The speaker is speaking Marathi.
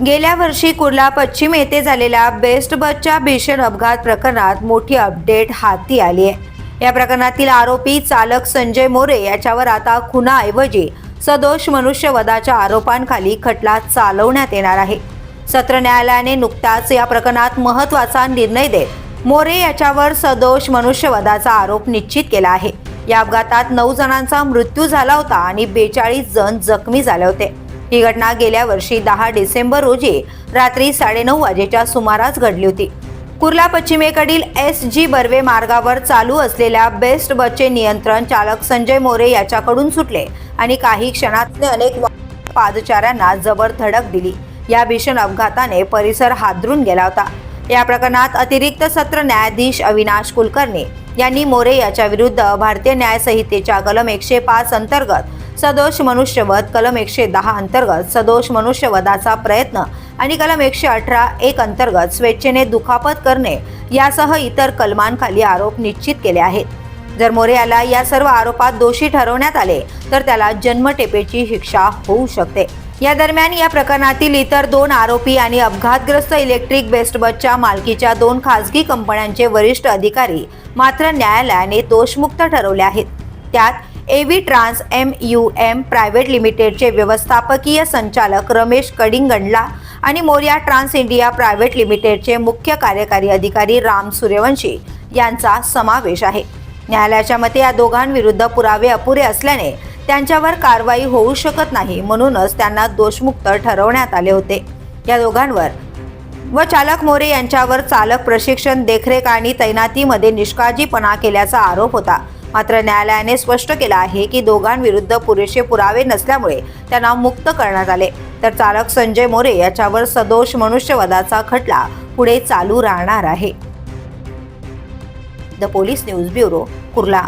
गेल्या वर्षी कुर्ला पश्चिम येथे झालेल्या बेस्ट बसच्या भीषण अपघात प्रकरणात मोठी अपडेट हाती आली आहे. या प्रकरणातील आरोपी चालक संजय मोरे याच्यावर आता खुनाऐवजी सदोष मनुष्यवधाच्या आरोपांखाली खटला चालवण्यात येणार आहे. सत्र न्यायालयाने नुकताच या प्रकरणात महत्त्वाचा निर्णय देत मोरे याच्यावर सदोष मनुष्यवधाचा आरोप निश्चित केला आहे. या अपघातात नऊ जणांचा मृत्यू झाला होता आणि बेचाळीस जण जखमी झाले होते. ही घटना गेल्या वर्षी दहा डिसेंबर रोजी रात्री साडेनऊ वाजेच्या सुमारास घडली होती. कुर्ला पश्चिमेकडील एस जी बर्वे मार्गावर चालू असलेल्या बेस्ट बसचे नियंत्रण चालक संजय मोरे याच्याकडून सुटले आणि काही क्षणातले अनेक पादचाऱ्यांना जबर धडक दिली. या भीषण अपघाताने परिसर हादरून गेला होता. या प्रकरणात अतिरिक्त सत्र न्यायाधीश अविनाश कुलकर्णी यांनी मोरे याच्या विरुद्ध भारतीय न्याय संहितेच्या कलम एकशे पाच अंतर्गत सदोष मनुष्यवध कलम एकशे दहा अंतर्गत सदोष मनुष्यवधाचा प्रयत्न आणि कलम एकशे अठरा एक अंतर्गत स्वेच्छेने दुखापत करणे यासह इतर कलमांखाली आरोप निश्चित केले आहेत. जर मोरे याला या सर्व आरोपात दोषी ठरवण्यात आले तर त्याला जन्मटेपेची शिक्षा होऊ शकते. या दरम्यान या प्रकरणातील इतर दोन आरोपी आणि अपघातग्रस्त इलेक्ट्रिक बेस्ट बसच्या मालकीच्या दोन खासगी कंपन्यांचे वरिष्ठ अधिकारी मात्र न्यायालयाने दोषमुक्त ठरवले आहेत. त्यात AV trans M U M private लिमिटेडचे व्यवस्थापकीय संचालक रमेश कडिंगंडला आणि मोर्या ट्रान्स इंडिया प्रायव्हेट लिमिटेडचे मुख्य कार्यकारी अधिकारी राम सूर्यवंशी यांचा समावेश आहे. न्यायालयाच्या मते या दोघांविरुद्ध पुरावे अपुरे असल्याने त्यांच्यावर कारवाई होऊ शकत नाही म्हणूनच त्यांना दोषमुक्त ठरवण्यात आले होते. या दोघांवर व चालक मोरे यांच्यावर चालक प्रशिक्षण देखरेख आणि तैनातीमध्ये निष्काळजीपणा केल्याचा आरोप होता. मात्र न्यायालयाने स्पष्ट केलं आहे की दोघांविरुद्ध पुरेसे पुरावे नसल्यामुळे त्यांना मुक्त करण्यात आले. तर चालक संजय मोरे याच्यावर सदोष मनुष्यवधाचा खटला पुढे चालू राहणार आहे. The police news bureau Kurla.